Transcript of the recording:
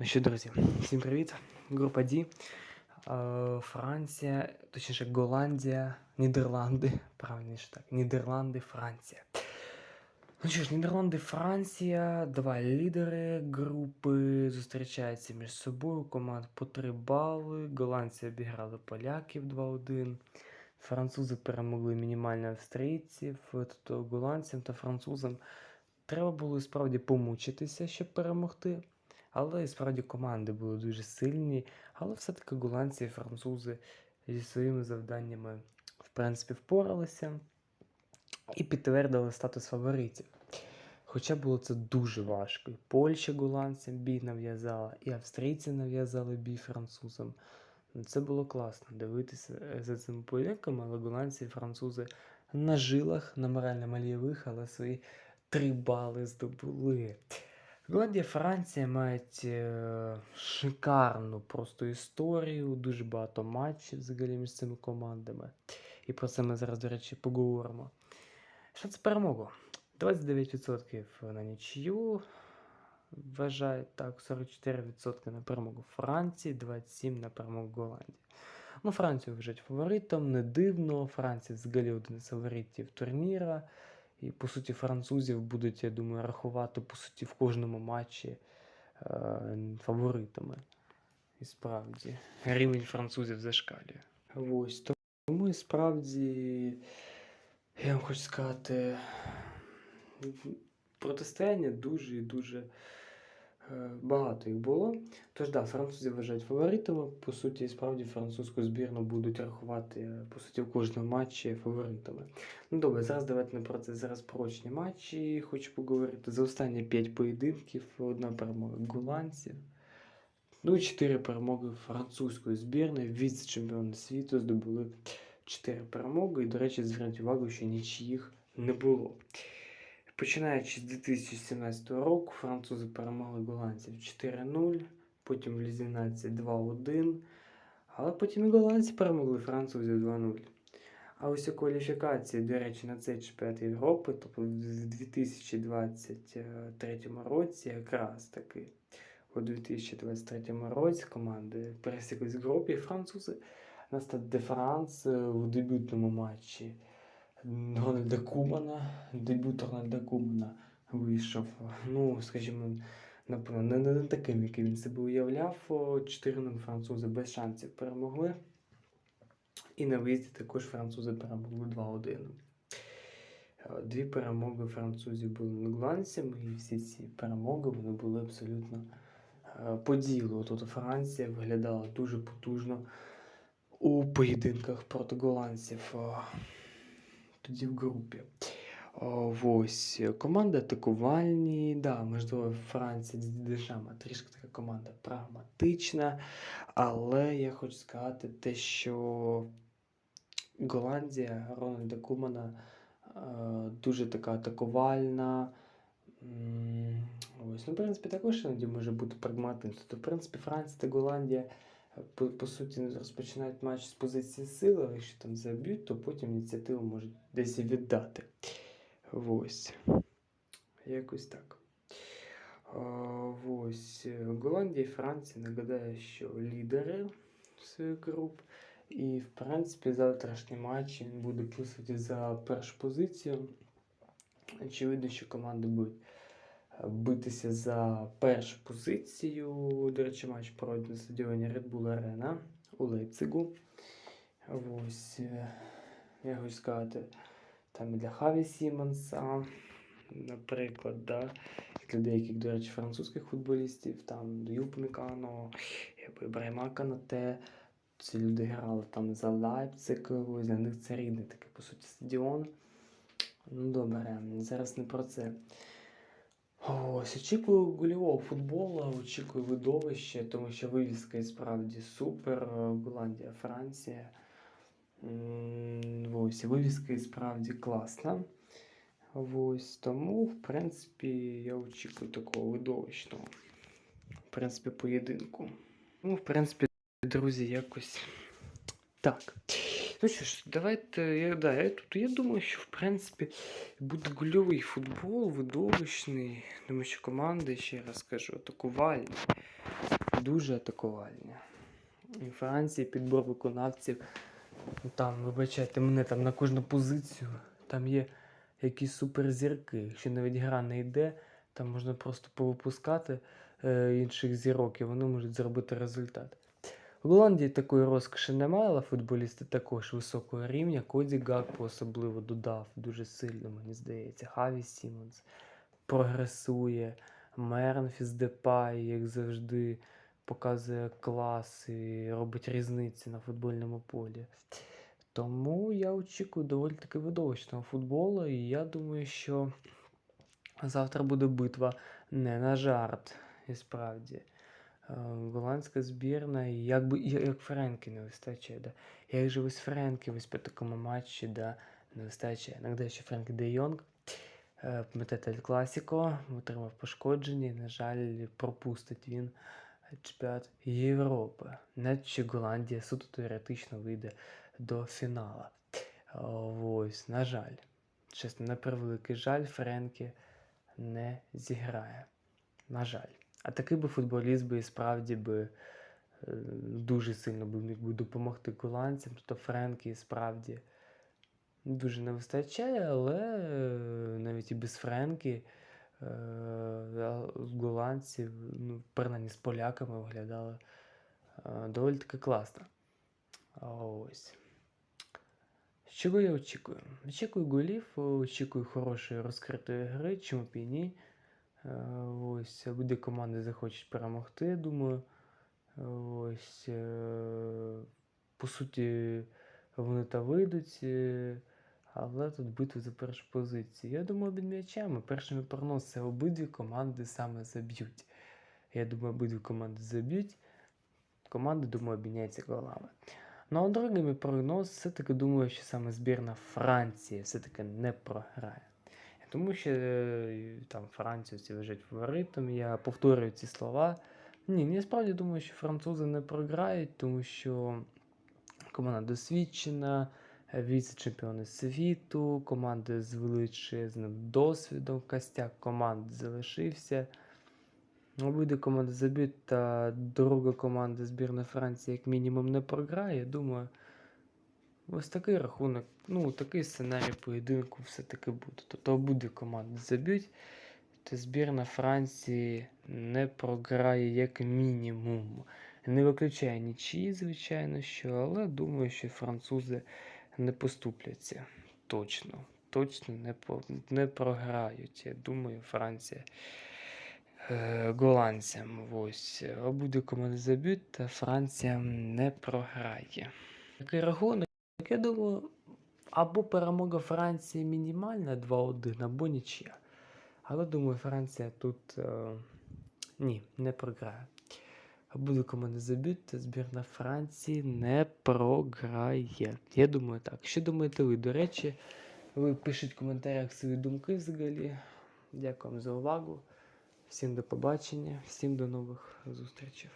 Ну що, друзі, всім привіт. Група D. Е, Франція, точніше Голландія, Нідерланди. Правильніше так. Нідерланди, Франція. Ну що ж, Нідерланди, Франція, два лідери групи зустрічаються між собою. Команд по 3 бали. Голландці обіграли поляків 2-1. Французи перемогли мінімально австрійців. Тобто голландцям та французам треба було справді помучитися, щоб перемогти. Але справді команди були дуже сильні. Але все-таки голландці і французи зі своїми завданнями в принципі впоралися і підтвердили статус фаворитів. Хоча було це дуже важко. І Польща голландцям бій нав'язала, і австрійці нав'язали бій французам. Ну, Це було класно дивитися е, за цими поєдинками, але голландці і французи на жилах, на морально-мальєвих, але свої три бали здобули. Голландія, Франція мають е, шикарну просто історію, дуже багато матчів взагалі між цими командами. І про це ми зараз, до речі, поговоримо. Це перемогу? 29% на нічию. Вважають так, 44% на перемогу Франції, 27% на перемогу Голландії. Ну, Францію вважають фаворитом, не дивно. Франція взагалі один з фаворитів турніра. І, по суті, французів будуть, я думаю, рахувати по суті в кожному матчі е, фаворитами. І справді, рівень французів зашкалює. Ось тому і справді, я вам хочу сказати, протистояння дуже і дуже багато їх було. Тож да, французи вважають фаворитами. По суті, справді французьку збірну будуть рахувати е, по суті в кожному матчі фаворитами. Ну добре, зараз давайте не про це зараз про очні матчі. Хочу поговорити. За останні 5 поєдинків одна перемога голландців. Ну і 4 перемоги французької збірної. Віце-чемпіони світу здобули 4 перемоги. І, до речі, зверніть увагу, що нічиїх не було. Починаючи з 2017 року, французи перемогли голландців 4-0, потім в Лізі нації 2-1, але потім і голландці перемогли французів 2-0. А ось у кваліфікації, до речі, на цей чемпіонат Європи, тобто в 2023 році, якраз таки у 2023 році команди пересіклись в групі, французи на Стад де Франс у дебютному матчі Рональда Кумана, дебют Рональда Кумана вийшов, ну, скажімо, напевно, не, не таким, яким він себе уявляв. 4-0 французи без шансів перемогли. І на виїзді також французи перемогли 2-1. Е, Дві перемоги французів були над голландцями, і всі ці перемоги вони були абсолютно е, по ділу. Тобто Франція виглядала дуже потужно у поєдинках проти голландців. Е, Тоді в групі. Ось команда атакувальні. Да, можливо, Франція з трішки така команда прагматична. Але я хочу сказати те, що Голландія Рональда Кумана е, дуже така атакувальна. Ось, ну, в принципі, також іноді може бути прагматичним. Тобто, в принципі, Франція та Голландія е, по, по суті розпочинають матч з позиції сили, але якщо там заб'ють, то потім ініціативу можуть десь віддати. Ось. Якось так. Ось. Голландія і Франція, нагадаю, що лідери своїх груп. І, в принципі, завтрашній матч він буде по суті за першу позицію. Очевидно, що команди будуть битися за першу позицію. До речі, матч пройде на стадіоні Red Bull Arena у Лейпцигу. Ось, е, я хочу сказати, там і для Хаві Сімонса, наприклад, да, для деяких, до речі, французьких футболістів, там Юп Мікано, Ібрайма Канате. Ці люди грали там за Лайпциг, для них це рідний такий, по суті, стадіон. Ну, добре, зараз не про це. Ось, очікую гольового футболу, очікую видовище, тому що вивіска і справді супер. Голландія, Франція. Ось, і вивіска і справді класна. Ось, тому, в принципі, я очікую такого видовищного. В принципі, поєдинку. Ну, в принципі, друзі, якось так. Ну що ж, давайте. Я, да, я, тут, я думаю, що в принципі буде гольовий футбол, видовищний. Тому що команди, ще раз кажу, атакувальні. дуже атакувальні. І Франції підбор виконавців. ну, Там, вибачайте, мене там на кожну позицію. Там є якісь суперзірки. Якщо навіть гра не йде, там можна просто повипускати е, інших зірок, і вони можуть зробити результат. В Голландії такої розкоші немає, але футболісти також високого рівня. Коді Гакпо особливо додав дуже сильно, мені здається. Хаві Сімонс прогресує. Мернфіс Депай, як завжди, показує клас і робить різниці на футбольному полі. Тому я очікую доволі таки видовищного футболу, і я думаю, що завтра буде битва не на жарт, і справді. Е, Голландська збірна, і якби як Френкі не вистачає. Да. Як же ось Френкі ось по такому матчі, да, не вистачає. Нагадаю, що Френкі Де Йонг, е, пам'ятаєте, Класіко, отримав пошкодження, на жаль, пропустить він чемпіонат Європи. Що Голландія суто теоретично вийде до фіналу. Ось, на жаль. Чесно, на превеликий жаль, Френкі не зіграє. На жаль. А такий би футболіст би і справді би е, дуже сильно би міг би допомогти голландцям. Тобто Френкі справді дуже не вистачає, але е, навіть і без Френкі е, голландці, ну, принаймні з поляками виглядали доволі таки класно. Ось. Чого я очікую? Очікую голів, очікую хорошої розкритої гри, чому б і ні. Е, Ось, буде команди захочуть перемогти, думаю. Ось, е, по суті, вони та вийдуть, е, але тут битва за першу позицію. Я думаю, під м'ячами першими прогнози обидві команди саме заб'ють. Я думаю, обидві команди заб'ють. Команди, думаю, обміняються голами. Ну, а другий мій прогноз, все-таки думаю, що саме збірна Франції все-таки не програє. Тому що е, там Францію всі вважають фаворитом. Я повторюю ці слова. Ні, я справді думаю, що французи не програють, тому що команда досвідчена, віце-чемпіони світу, команди з величезним досвідом, костяк команд залишився. Обидві команди заб'ють, та друга команда збірної Франції, як мінімум, не програє. Думаю, ось такий рахунок, ну, такий сценарій поєдинку все-таки буде. Тобто обидві команди заб'ють, та збірна Франції не програє як мінімум. Не виключає нічиї, звичайно, що, але думаю, що французи не поступляться. Точно. Точно не, по- не програють. Я думаю, Франція е, голландцям. Ось. Обидві команди заб'ють, та Франція не програє. Такий рахунок, я думаю, або перемога Франції мінімальна 2-1, або нічия. Але думаю, Франція тут е, ні, не програє. Обидві команди заб'ють, збірна Франції не програє. Я думаю так. Що думаєте ви? До речі, ви пишіть в коментарях свої думки взагалі. Дякую вам за увагу. Всім до побачення, всім до нових зустрічей.